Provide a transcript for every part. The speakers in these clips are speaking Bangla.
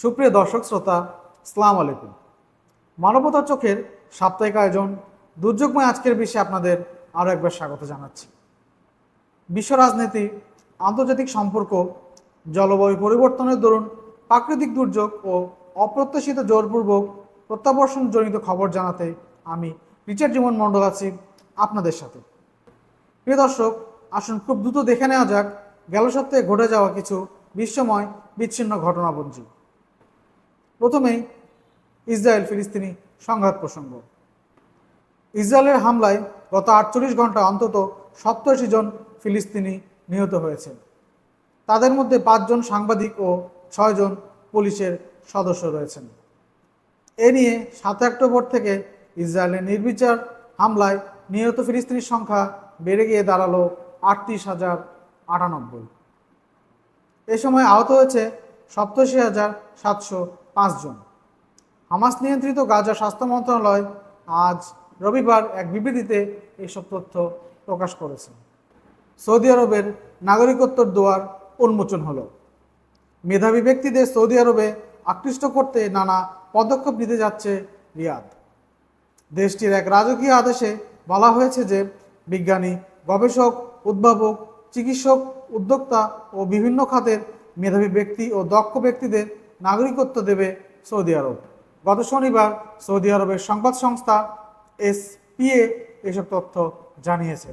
সুপ্রিয় দর্শক শ্রোতা সালাম আলাইকুম। মানবতার চোখের সাপ্তাহিক আয়োজন দুর্যোগময় আজকের বিষয়ে আপনাদের আরও একবার স্বাগত জানাচ্ছি। বিশ্ব রাজনীতি, আন্তর্জাতিক সম্পর্ক, জলবায়ু পরিবর্তনের দরুন প্রাকৃতিক দুর্যোগ ও অপ্রত্যাশিত জোরপূর্বক প্রত্যাবর্ষণজনিত খবর জানাতে আমি রিচার্ড জীবন মণ্ডল আছি আপনাদের সাথে। প্রিয় দর্শক, আসুন খুব দ্রুত দেখে নেওয়া যাক, গেল সপ্তাহে ঘটে যাওয়া কিছু বিশ্বময় বিচ্ছিন্ন ঘটনাবঞ্জি। প্রথমেই ইসরায়েল ফিলিস্তিনি সংঘাত প্রসঙ্গ। ইসরায়েলের হামলায় গত আটচল্লিশ ঘণ্টা অন্তত সপ্তাশি জন ফিলিস্তিনি নিহত হয়েছে। তাদের মধ্যে পাঁচজন সাংবাদিক ও ছয়জন পুলিশের সদস্য রয়েছেন। এ নিয়ে সাত অক্টোবর থেকে ইসরায়েলের নির্বিচার হামলায় নিহত ফিলিস্তিনির সংখ্যা বেড়ে গিয়ে দাঁড়াল আটত্রিশ হাজার আটানব্বই। এ সময় আহত হয়েছে সপ্তাশি হাজার সাতশো পাঁচজন। হামাস নিয়ন্ত্রিত গাজা স্বাস্থ্য মন্ত্রণালয় আজ রবিবার এক বিবৃতিতে এইসব তথ্য প্রকাশ করেছে। সৌদি আরবের নাগরিকত্বর দুয়ার উন্মোচন হলো। মেধাবী ব্যক্তিদের সৌদি আরবে আকৃষ্ট করতে নানা পদক্ষেপ নিতে যাচ্ছে রিয়াদ। দেশটির এক রাজকীয় আদেশে বলা হয়েছে যে, বিজ্ঞানী, গবেষক, উদ্ভাবক, চিকিৎসক, উদ্যোক্তা ও বিভিন্ন খাতের মেধাবী ব্যক্তি ও দক্ষ ব্যক্তিদের নাগরিকত্ব দেবে সৌদি আরব। গত শনিবার সৌদি আরবের সংবাদ সংস্থা এসপিএ এসব তথ্য জানিয়েছে।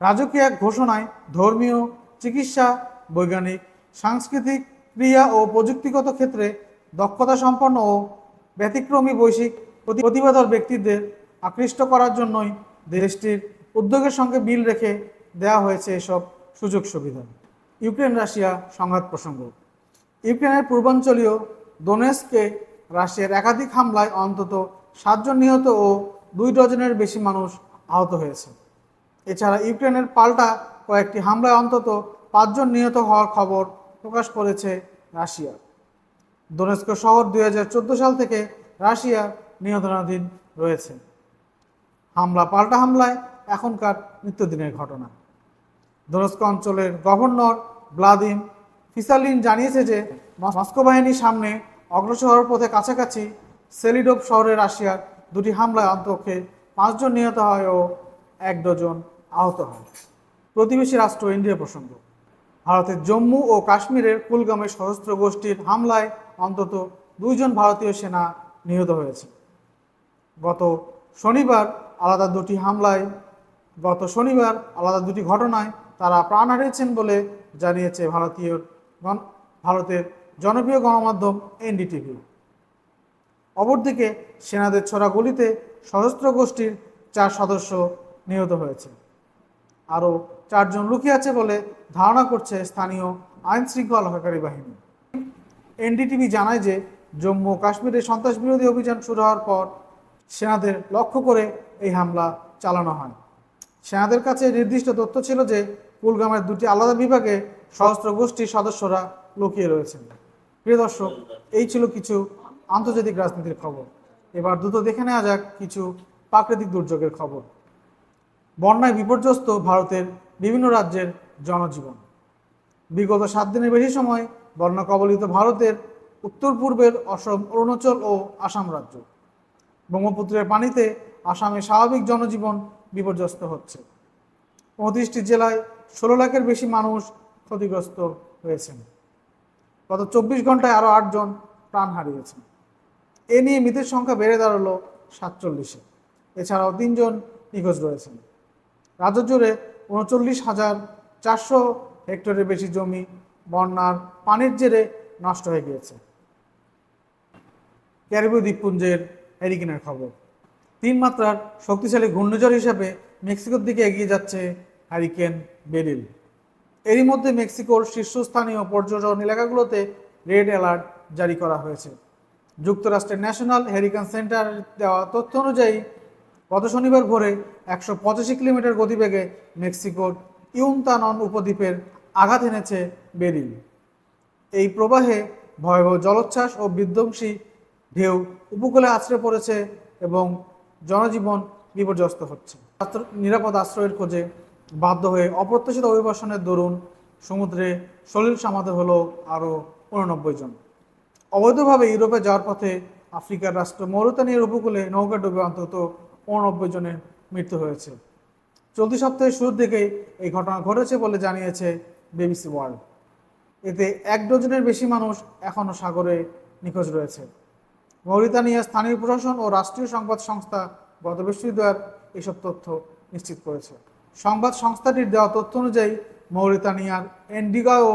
রাজকীয় এক ঘোষণায় ধর্মীয় চিকিৎসা, বৈজ্ঞানিক, সাংস্কৃতিক ক্রিয়া ও প্রযুক্তিগত ক্ষেত্রে দক্ষতা সম্পন্ন ও ব্যতিক্রমী বৈশ্বিক প্রতি- প্রতিভাধর ব্যক্তিদের আকৃষ্ট করার জন্যই দেশটির উদ্যোগের সঙ্গে মিল রেখে দেওয়া হয়েছে এসব সুযোগ সুবিধা। ইউক্রেন রাশিয়া সংঘাত প্রসঙ্গ। ইউক্রেনের পূর্বাঞ্চলীয় দোনেস্কে রাশিয়ার একাধিক হামলায় অন্তত সাতজন নিহত ও দুই ডজনের বেশি মানুষ আহত হয়েছে। এছাড়া ইউক্রেনের পাল্টা কয়েকটি হামলায় অন্তত পাঁচজন নিহত হওয়ার খবর প্রকাশ করেছে রাশিয়া। দোনেস্ক শহর দুই হাজার চোদ্দ সাল থেকে রাশিয়া নিয়ন্ত্রণাধীন রয়েছে। হামলা পাল্টা হামলায় এখনকার নিত্যদিনের ঘটনা। দোনেস্ক অঞ্চলের গভর্নর ভ্লাদিম ফিসালিন জানিয়েছে যে মস্কো বাহিনীর সামনে অগ্রসর পথে কাছাকাছি সেলিডোভ শহরে রাশিয়ার দুটি হামলায় অন্তপক্ষে পাঁচজন নিহত হয় ও এক ডজন আহত হয় প্রতিবেশী রাষ্ট্র ইন্ডিয়া প্রসঙ্গ। ভারতের জম্মু ও কাশ্মীরের কুলগামের সশস্ত্র গোষ্ঠীর হামলায় অন্তত দুইজন ভারতীয় সেনা নিহত হয়েছে। গত শনিবার আলাদা দুটি হামলায়, গত শনিবার আলাদা দুটি ঘটনায় তারা প্রাণ হারিয়েছেন বলে জানিয়েছে ভারতীয় ভারতের জনপ্রিয় গণমাধ্যম এনডিটিভি। অপরদিকে সেনাদের ছোড়া গুলিতে সশস্ত্র গোষ্ঠীর চার সদস্য নিহত হয়েছে। আরও চারজন লুকিয়ে আছে বলে ধারণা করছে স্থানীয় আইন শৃঙ্খলা রক্ষাকারী বাহিনী। এনডিটিভি জানায় যে, জম্মু কাশ্মীরে সন্ত্রাস বিরোধী অভিযান শুরু হওয়ার পর সেনাদের লক্ষ্য করে এই হামলা চালানো হয়। সেনাদের কাছে নির্দিষ্ট তথ্য ছিল যে, কুলগামের দুটি আলাদা বিভাগে সশস্ত্র গোষ্ঠীর সদস্যরা লুকিয়ে রয়েছেন। প্রিয় দর্শক, এই ছিল কিছু আন্তর্জাতিক রাজনীতির খবর। এবার দ্রুত দেখে নেওয়া যাক কিছু প্রাকৃতিক দুর্যোগের খবর। বন্যায় বিপর্যস্ত ভারতের বিভিন্ন রাজ্যের জনজীবন। বিগত সাত দিনের বেশি সময় বন্যা কবলিত ভারতের উত্তর পূর্বের অসম, অরুণাচল ও আসাম রাজ্য। ব্রহ্মপুত্রের পানিতে আসামে স্বাভাবিক জনজীবন বিপর্যস্ত হচ্ছে। পঁয়ত্রিশটি জেলায় ষোলো লাখের বেশি মানুষ ক্ষতিগ্রস্ত হয়েছেন। গত চব্বিশ ঘন্টায় আরও আটজন প্রাণ হারিয়েছেন। এ নিয়ে মৃতের সংখ্যা বেড়ে দাঁড়াল সাতচল্লিশে। এছাড়াও তিনজন নিখোঁজ রয়েছেন। রাজ্য জুড়ে উনচল্লিশ হাজার চারশো হেক্টরের বেশি জমি বন্যার পানির জেরে নষ্ট হয়ে গিয়েছে। ক্যারিবীয় দ্বীপপুঞ্জের হ্যারিকেনের খবর। তিন মাত্রার শক্তিশালী ঘূর্ণিঝড় হিসাবে মেক্সিকোর দিকে এগিয়ে যাচ্ছে হ্যারিকেন বেরিল। এরই মধ্যে মেক্সিকোর শীর্ষস্থানীয় পর্যটন এলাকাগুলোতে রেড অ্যালার্ট জারি করা হয়েছে। যুক্তরাষ্ট্রের ন্যাশনাল হ্যারিকেন সেন্টার দেওয়া তথ্য অনুযায়ী, গত শনিবার ভোরে একশো পঁচাশি কিলোমিটার গতিবেগে মেক্সিকোর ইউনতানন উপদ্বীপের আঘাত এনেছে বেরিল। এই প্রবাহে ভয়াবহ জলোচ্ছ্বাস ও বিধ্বংসী ঢেউ উপকূলে আছড়ে পড়েছে এবং জনজীবন বিপর্যস্ত হচ্ছে। নিরাপদ আশ্রয়ের খোঁজে বাধ্য হয়ে অপ্রত্যাশিত অভিবাসনের দরুন সমুদ্রে সলিল সমাধি হলো আরও উননব্বই জন। অবৈধভাবে ইউরোপে যাওয়ার পথে আফ্রিকার রাষ্ট্র মৌরতানিয়ার উপকূলে নৌকা ডুবে অন্তত উননব্বই জনের মৃত্যু হয়েছে। চলতি সপ্তাহের শুরুর দিকেই এই ঘটনা ঘটেছে বলে জানিয়েছে বিবিসি ওয়ার্ল্ড। এতে এক ডজনের বেশি মানুষ এখনও সাগরে নিখোঁজ রয়েছে। মৌরিতানিয়ার স্থানীয় প্রশাসন ও রাষ্ট্রীয় সংবাদ সংস্থা গত বৃহস্পতিবার এসব তথ্য নিশ্চিত করেছে। সংবাদ সংস্থাটির দেওয়া তথ্য অনুযায়ী, মৌরিতানিয়ার এন্ডিগাও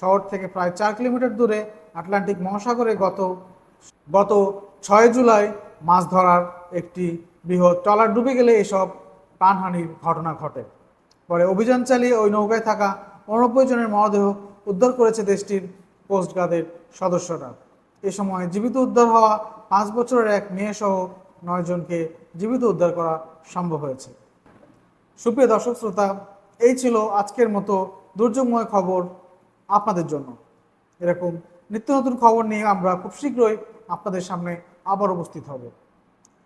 শহর থেকে প্রায় চার কিলোমিটার দূরে আটলান্টিক মহাসাগরে গত গত ছয় জুলাই মাছ ধরার একটি বৃহৎ ট্রলার ডুবে গেলে এসব প্রাণহানির ঘটনা ঘটে। পরে অভিযান চালিয়ে ওই নৌকায় থাকা উননব্বই জনের মরদেহ উদ্ধার করেছে দেশটির কোস্টগার্ডের সদস্যরা। এ সময় জীবিত উদ্ধার হওয়া পাঁচ বছরের এক মেয়ে সহ নয় জনকে জীবিত উদ্ধার করা সম্ভব হয়েছে। সুপ্রিয় দর্শক শ্রোতা, এই ছিল আজকের মতো দুর্যোগময় খবর আপনাদের জন্য। এরকম নিত্য নতুন খবর নিয়ে আমরা খুব শীঘ্রই আপনাদের সামনে আবার উপস্থিত হব।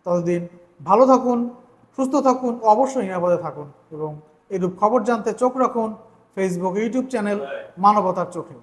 ততদিন ভালো থাকুন, সুস্থ থাকুন, অবশ্যই নিরাপদে থাকুন এবং এরূপ খবর জানতে চোখ রাখুন ফেসবুক ইউটিউব চ্যানেল মানবতার চোখে।